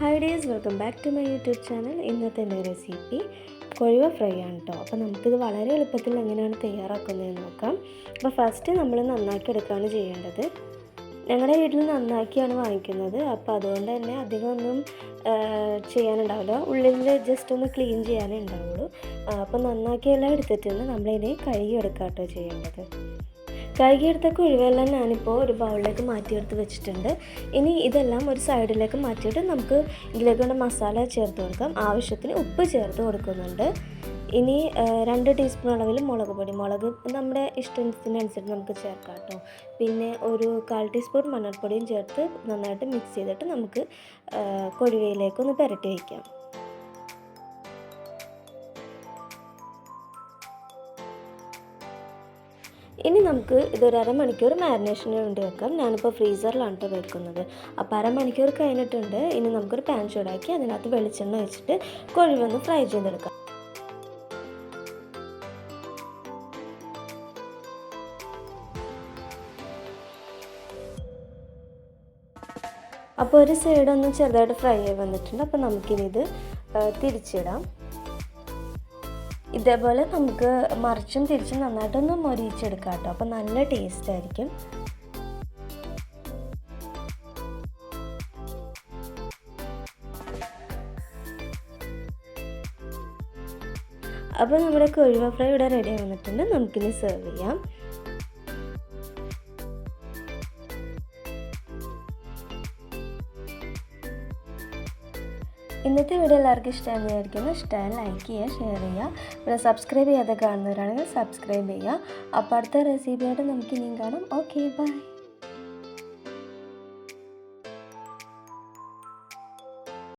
Guys welcome back to my YouTube channel ഇന്നത്തെ എന്റെ recipe കൊഴുവ fry ആണ് കേട്ടോ അപ്പോൾ നമുക്കിത് വളരെ എളുപ്പത്തിൽ എങ്ങനെയാണ് തയ്യാറാക്കുന്നതെന്ന് നോക്കാം. അപ്പോൾ ഫസ്റ്റ് നമ്മൾ നന്നാക്കി എടുക്കുകയാണ് ചെയ്യേണ്ടത്. ഞങ്ങളുടെ വീട്ടിൽ നന്നാക്കിയാണ് വാങ്ങിക്കുന്നത്. അപ്പോൾ അതുകൊണ്ട് തന്നെ അധികം ഒന്നും ചെയ്യാനുണ്ടാവില്ല. ഉള്ളിൽ ജസ്റ്റ് ഒന്ന് ക്ലീൻ ചെയ്യാനേ ഉണ്ടാവുള്ളൂ. അപ്പോൾ നന്നാക്കിയെല്ലാം എടുത്തിട്ടുണ്ട് നമ്മളിതിനെ എടുക്കാം കേട്ടോ ചെയ്യേണ്ടത്. കഴുകിയെടുത്ത കുഴിവെള്ളം ഞാനിപ്പോൾ ഒരു ബൗളിലേക്ക് മാറ്റിയെടുത്ത് വെച്ചിട്ടുണ്ട്. ഇനി ഇതെല്ലാം ഒരു സൈഡിലേക്ക് മാറ്റിയിട്ട് നമുക്ക് ഇതിലേക്ക് കൊണ്ട് മസാല ചേർത്ത് കൊടുക്കാം. ആവശ്യത്തിന് ഉപ്പ് ചേർത്ത് കൊടുക്കുന്നുണ്ട്. ഇനി രണ്ട് ടീസ്പൂൺ അളവിൽ മുളക് പൊടി. മുളക് നമ്മുടെ ഇഷ്ടത്തിനനുസരിച്ച് നമുക്ക് ചേർക്കാം കേട്ടോ. പിന്നെ ഒരു കാൽ ടീസ്പൂൺ മണ്ണൾപ്പൊടിയും ചേർത്ത് നന്നായിട്ട് മിക്സ് ചെയ്തിട്ട് നമുക്ക് കൊഴുവയിലേക്കൊന്ന് പുരട്ടി വയ്ക്കാം. ഇനി നമുക്ക് ഇതൊരു അരമണിക്കൂർ മാരിനേഷന് വേണ്ടി വെക്കാം. ഞാനിപ്പോൾ ഫ്രീസറിലാണ് കേട്ടോ വെക്കുന്നത്. അപ്പോൾ അരമണിക്കൂർ കഴിഞ്ഞിട്ടുണ്ട്. ഇനി നമുക്കൊരു പാൻ ചൂടാക്കി അതിനകത്ത് വെളിച്ചെണ്ണ വെച്ചിട്ട് കൊഴുവൊന്ന് ഫ്രൈ ചെയ്തെടുക്കാം. അപ്പോൾ ഒരു സൈഡ് ഒന്ന് ചെറുതായിട്ട് ഫ്രൈ ആയി വന്നിട്ടുണ്ട്. അപ്പോൾ നമുക്കിനി ഇത് തിരിച്ചിടാം. ഇതേപോലെ നമുക്ക് മറിച്ചും തിരിച്ചും നന്നായിട്ടൊന്ന് മൊരിയിച്ചെടുക്കാം കേട്ടോ അപ്പോൾ നല്ല ടേസ്റ്റ് ആയിരിക്കും. അപ്പോൾ നമ്മുടെ കൊഴുവ ഫ്രൈ ഇവിടെ റെഡി വന്നിട്ടുണ്ട്. നമുക്കിനി സെർവ് ചെയ്യാം. ഇന്നത്തെ വീഡിയോ എല്ലാവർക്കും ഇഷ്ടമായി വിചാരിക്കുന്നു. ഇഷ്ടമായി ലൈക്ക് ചെയ്യുക ഷെയർ ചെയ്യുക. പിന്നെ സബ്സ്ക്രൈബ് ചെയ്യാതെ കാണുന്നവരാണെങ്കിൽ സബ്സ്ക്രൈബ് ചെയ്യുക. അപ്പോൾ അടുത്ത റെസിപ്പിയായിട്ട് നമുക്ക് ഇനിയും കാണാം. Okay bye